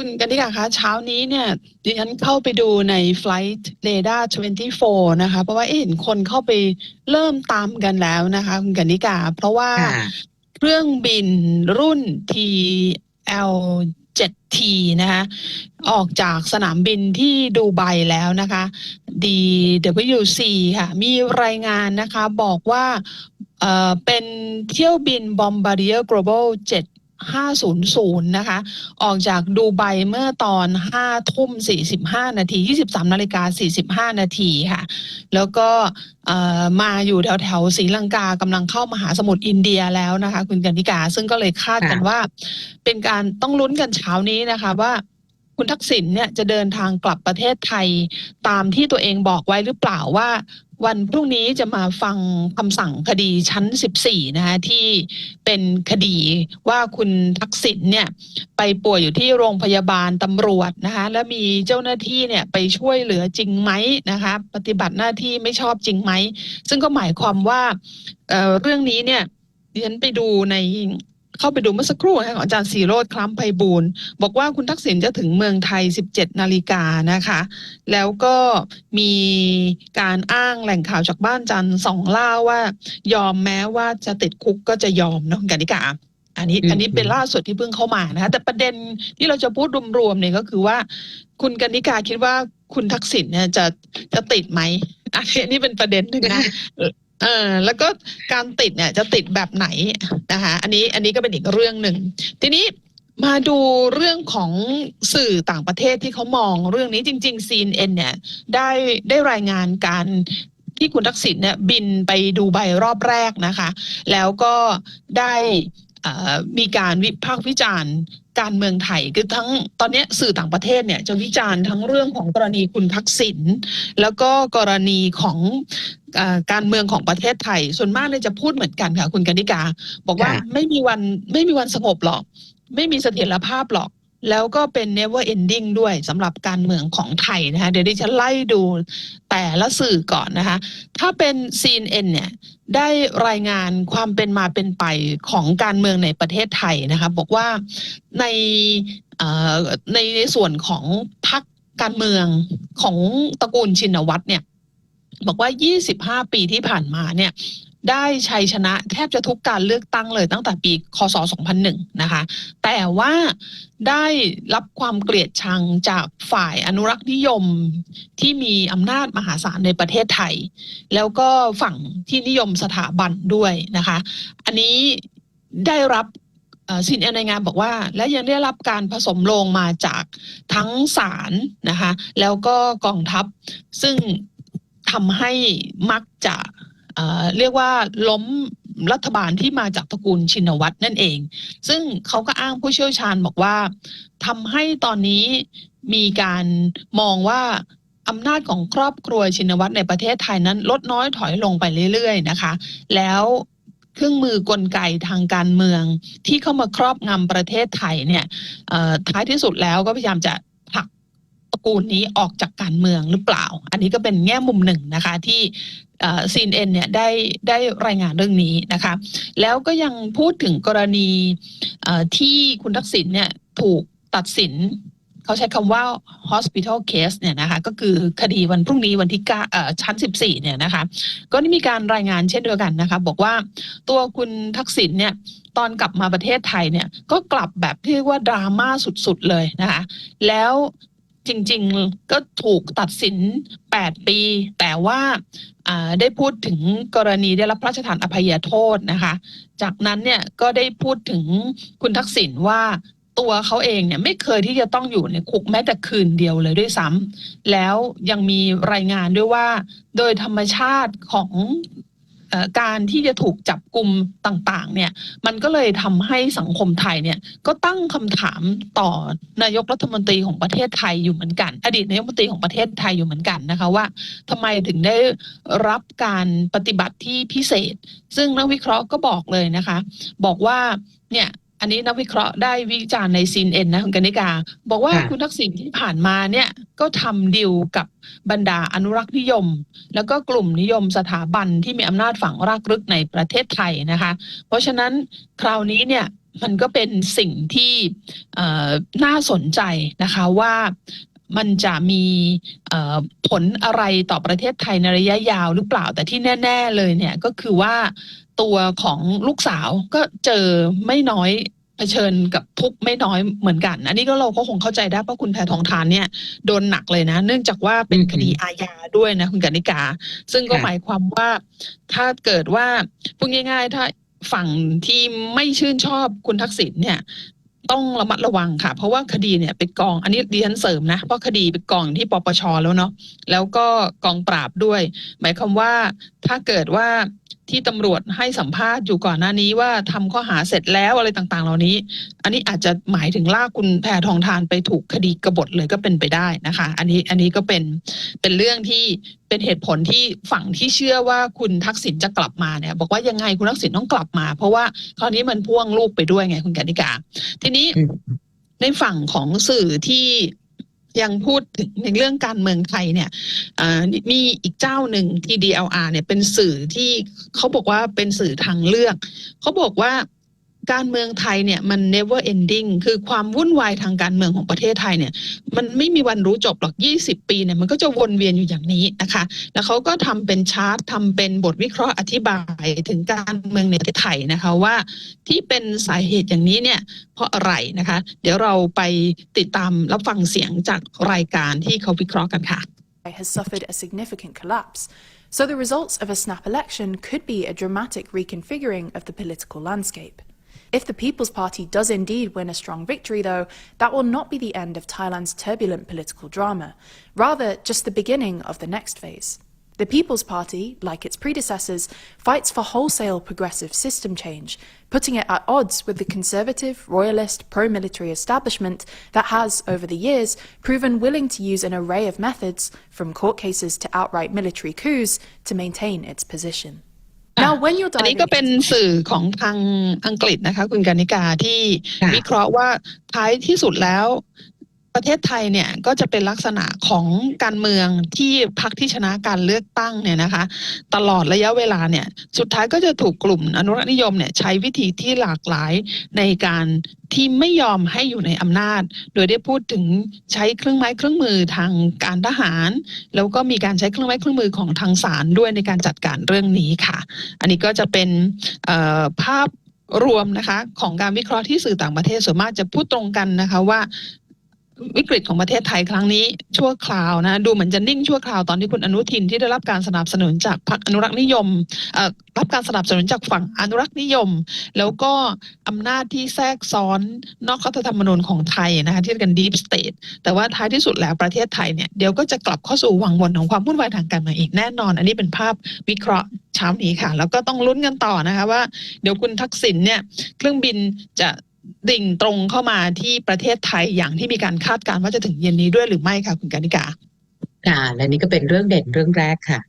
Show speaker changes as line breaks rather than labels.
คุณกันนิกาคะเช้านี้เนี่ยดิฉันเข้าไปดูใน Flight Radar 24 นะคะ เพราะว่าเอ๊ะเห็นคนเข้าไปเริ่มตามกันแล้วนะคะ คุณกันนิกา เพราะว่า
ค่ะ
เครื่องบินรุ่น TL 7T นะคะออกจากสนามบินที่ดูไบแล้วนะคะ DWC ค่ะ มีรายงานนะคะบอกว่าเอ่อเป็นเที่ยวบิน Bombardier Global 7500 นะคะ ออกจากดูไบเมื่อตอน 5 ทุ่ม 45 นาที 23 นาฬิกา 45 นาทีค่ะ แล้วก็เอ่อมาอยู่แถวแถวๆศรีลังกากำลังเข้ามหาสมุทรอินเดียแล้วนะคะ คุณกันนิกา ซึ่งก็เลยคาดกัน
ค่ะ
ว่า เป็นการต้องลุ้นกันเช้านี้นะคะว่า คุณทักษิณเนี่ยจะเดินทางกลับประเทศไทย ตามที่ตัวเองบอกไว้หรือเปล่าว่า วันพรุ่งนี้จะมาฟังคำสั่งคดีชั้น 14 นะคะที่เป็นคดีว่าคุณทักษิณเนี่ยไปป่วยอยู่ที่โรงพยาบาลตำรวจนะคะแล้วมีเจ้าหน้าที่เนี่ยไปช่วยเหลือจริงไหมนะคะปฏิบัติหน้าที่ไม่ชอบจริงไหม ซึ่งก็หมายความว่าเเรื่องนี้เนี่ยดิฉันไปดูใน เข้าไปดูเมื่อสักครู่นะคะของอาจารย์สีโรดคล้ำไพบูลย์บอกว่าคุณทักษิณจะถึงเมืองไทย 17 นาฬิกานะคะ แล้วก็มีการอ้างแหล่งข่าวจากบ้านจันทร์สองเล่าว่า ยอมแม้ว่าจะติดคุกก็จะยอมเนาะคุณกนิกาอันนี้
อืม
อันนี้เป็นล่าสุดที่เพิ่งเข้ามานะคะแต่ประเด็นที่เราจะพูดรวมๆเนี่ยก็คือว่า คุณกนิกาคิดว่าคุณทักษิณเนี่ยจะจะติดไหมอันนี้อันนี้เป็นประเด็นหนึ่งนะ เออแล้วก็การติดเนี่ยจะติดแบบไหนนะคะอันนี้อันนี้ก็เป็นอีกเรื่องหนึ่งทีนี้มาดูเรื่องของสื่อต่างประเทศที่เขามองเรื่องนี้จริง ๆ CNN เนี่ยได้ได้รายงานการที่คุณทักษิณเนี่ยบินไปดูใบรอบแรกนะคะ แล้วก็ได้มีการวิพากษ์วิจารณ์ การเมืองไทยคือทั้งตอนเนี้ยสื่อต่างประเทศเนี่ยจะวิจารณ์ทั้งเรื่องของกรณีคุณทักษิณแล้วก็กรณีของเออการเมืองของประเทศไทย ส่วนมากเนี่ยจะพูดเหมือนกันค่ะ คุณกนิกา บอกว่า
ค่ะ
ไม่มีวันไม่มีวันสงบหรอก ไม่มีเสถียรภาพหรอก แล้วก็เป็น never ending ด้วยสำหรับการเมืองของไทยนะคะเดี๋ยวดิฉันไล่ดูแต่ละสื่อก่อนนะคะ ถ้าเป็น CNN เนี่ยได้รายงานความเป็นมาเป็นไปของการเมืองในประเทศไทยนะคะบอกว่าในในในส่วนของพรรคการเมืองของตระกูลชินวัตรเนี่ยบอกว่า 25 ปีที่ผ่านมาเนี่ย ได้ชัยชนะแทบจะทุกการเลือกตั้งเลยตั้งแต่ปีคศ 2001 นะคะ แต่ว่าได้รับความเกลียดชังจากฝ่ายอนุรักษ์นิยมที่มีอำนาจมหาศาลในประเทศไทย แล้วก็ฝั่งที่นิยมสถาบันด้วยนะคะ อันนี้ได้รับสินเอในงานบอกว่า และยังได้รับการผสมโลงมาจากทั้งศาลนะคะ แล้วก็กองทัพซึ่งทำให้มักจะ เรียกว่าล้มรัฐบาลที่มาจากตระกูลชินวัตรนั่นเอง ซึ่งเขาก็อ้างผู้เชี่ยวชาญบอกว่าทำให้ตอนนี้มีการมองว่าอำนาจของครอบครัวชินวัตรในประเทศไทยนั้นลดน้อยถอยลงไปเรื่อยๆนะคะ แล้วเครื่องมือกลไกทางการเมืองที่เข้ามาครอบงำประเทศไทยเนี่ยท้ายที่สุดแล้วก็พยายามจะ ระกูลนี้ออกจากการเมืองหรือเปล่า อันนี้ก็เป็นแง่มุมหนึ่งนะคะที่ซีนเอ็นเนี่ยได้ได้รายงานเรื่องนี้นะคะแล้วก็ยังพูดถึงกรณีที่คุณทักษิณเนี่ยถูกตัดสินเขาใช้คำว่า hospital case เนี่ยนะคะก็คือคดีวันพรุ่งนี้วันที่เก้าเอ่อชั้น 14 เนี่ยนะคะก็ได้มีการรายงานเช่นเดียวกันนะคะบอกว่าตัวคุณทักษิณเนี่ยตอนกลับมาประเทศไทยเนี่ยก็กลับแบบที่เรียกว่าดราม่าสุดๆเลยนะคะแล้ว จริงๆก็ถูกตัดสิน 8 ปี แต่ว่าได้พูดถึงกรณีได้รับพระราชทานอภัยโทษนะคะ จากนั้นเนี่ยก็ได้พูดถึงคุณทักษิณว่าตัวเขาเองเนี่ยไม่เคยที่จะต้องอยู่ในคุกแม้แต่คืนเดียวเลยด้วยซ้ำแล้วยังมีรายงานด้วยว่า โดยธรรมชาติของ การที่จะถูกจับกลุ่มต่างๆ เนี่ยมันก็เลยทำให้สังคมไทยเนี่ยก็ตั้งคำถามต่อนายกรัฐมนตรีของประเทศไทยอยู่เหมือนกัน อดีตนายกรัฐมนตรีของประเทศไทยอยู่เหมือนกันนะคะว่าทำไมถึงได้รับการปฏิบัติที่พิเศษ ซึ่งนักวิเคราะห์ก็บอกเลยนะคะ บอกว่าเนี่ย อันนี้นักวิเคราะห์ได้วิจารณ์ในซีนเอ็นนะคุณกนิกา บอกว่า
ค่ะ
คุณทักษิณที่ผ่านมาเนี่ยก็ทำดิวกับบรรดาอนุรักษ์นิยม แล้วก็กลุ่มนิยมสถาบันที่มีอำนาจฝังรากลึกในประเทศไทยนะคะ เพราะฉะนั้นคราวนี้เนี่ยมันก็เป็นสิ่งที่เอ่อน่าสนใจนะคะว่า มันจะมีผลอะไรต่อประเทศไทยในระยะยาวหรือเปล่าแต่ที่แน่ ๆ เลยเนี่ยก็คือว่าตัวของลูกสาวก็เจอไม่น้อยเผชิญกับทุกข์ไม่น้อยเหมือนกัน อันนี้ก็เราก็คงเข้าใจได้เพราะคุณแพทองทานเนี่ยโดนหนักเลยนะ เนื่องจากว่าเป็นคดีอาญาด้วยนะคุณกนิกา ซึ่งก็หมายความว่าถ้าเกิดว่าพูดง่าย ๆ ถ้าฝั่งที่ไม่ชื่นชอบคุณทักษิณเนี่ย ต้องระมัดระวังค่ะ เพราะว่าคดีเนี่ยไปกอง อันนี้ดิฉันเสริมนะ เพราะคดีไปกองที่ปปชแล้วเนาะแล้วก็กองปราบด้วย หมายความว่าถ้าเกิดว่า ที่ตำรวจให้สัมภาษณ์อยู่ก่อนหน้านี้ว่าทำข้อหาเสร็จแล้วอะไรต่างๆ เหล่านี้ อันนี้อาจจะหมายถึงลากคุณแพทองทานไปถูกคดีกบฏเลยก็เป็นไปได้นะคะ อันนี้อันนี้ก็เป็นเป็นเรื่องที่เป็นเหตุผลที่ฝั่งที่เชื่อว่าคุณทักษิณจะกลับมาเนี่ย บอกว่ายังไงคุณทักษิณต้องกลับมา เพราะว่าคราวนี้มันพ่วงลูกไปด้วยไงคุณกนิกา ทีนี้
อืม
ในฝั่งของสื่อที่ ยังพูดถึงในเรื่องการเมืองไทยเนี่ยอ่อมีอีกเจ้าหนึ่งที่ DLR เนี่ยเป็นสื่อที่เขาบอกว่าเป็นสื่อทางเลือก เขาบอกว่า การเมืองไทยเนี่ยมัน never ending คือความวุ่นวายทางการเมืองของประเทศไทยเนี่ยมันไม่มีวันรู้จบหรอก 20 ปีเนี่ยมันก็จะวนเวียนอยู่อย่างนี้นะคะ แล้วเขาก็ทำเป็นชาร์ตทำเป็นบทวิเคราะห์อธิบายถึงการเมืองในประเทศไทยนะคะว่าที่เป็นสาเหตุอย่างนี้เนี่ยเพราะอะไรนะคะ เดี๋ยวเราไปติดตามรับฟังเสียงจากรายการที่เขาวิเคราะห์กันค่ะ
has suffered a significant collapse. So the results of a snap election could be a dramatic reconfiguring of the political landscape. If the People's Party does indeed win a strong victory, though, that will not be the end of Thailand's turbulent political drama, rather, just the beginning of the next phase. The People's Party, like its predecessors, fights for wholesale progressive system change, putting it at odds with the conservative, royalist, pro military establishment that has, over the years, proven willing to use an array of methods, from court cases to outright military coups, to maintain its position. Now, when you're
อันนี้
diving
ก็เป็น
into
สื่อของทางอังกฤษนะคะ คุณกานิกาที่
ค่ะ
วิเคราะห์ว่าท้ายที่สุดแล้ว ประเทศไทยเนี่ยก็จะเป็นลักษณะของการเมืองที่พรรคที่ชนะการเลือกตั้งเนี่ยนะคะ ตลอดระยะเวลาเนี่ยสุดท้ายก็จะถูกกลุ่มอนุรักษนิยมเนี่ยใช้วิธีที่หลากหลายในการที่ไม่ยอมให้อยู่ในอำนาจ โดยได้พูดถึงใช้เครื่องไม้เครื่องมือทางการทหาร แล้วก็มีการใช้เครื่องไม้เครื่องมือของทางศาลด้วยในการจัดการเรื่องนี้ค่ะ อันนี้ก็จะเป็นภาพรวมนะคะของการวิเคราะห์ที่สื่อต่างประเทศส่วนมากจะพูดตรงกันนะคะว่า วิกฤตของประเทศไทยครั้งนี้ชั่วคราวนะดูเหมือนจะนิ่งชั่วคราวตอนที่คุณอนุทินที่ได้รับการสนับสนุนจากพรรคอนุรักษ์นิยมรับการสนับสนุนจากฝั่งอนุรักษ์นิยม แล้วก็อำนาจที่แทรกซ้อนนอกรัฐธรรมนูญของไทยนะคะที่เรียกกัน deep state แต่ว่าท้ายที่สุดแล้วประเทศไทยเนี่ยเดี๋ยวก็จะกลับเข้าสู่วังวนของความวุ่นวายทางการเมืองอีกแน่นอน อันนี้เป็นภาพวิเคราะห์เช้านี้ค่ะ แล้วก็ต้องลุ้นกันต่อนะคะว่า เดี๋ยวคุณทักษิณเนี่ยเครื่องบินจะ ดิ่งตรงเข้ามาที่ประเทศไทยอย่างที่มีการคาดการณ์ว่าจะถึงเย็นนี้ด้วยหรือไม่คะคุณกานิกา
ค่ะและนี่ก็เป็นเรื่องเด่นเรื่องแรกค่ะ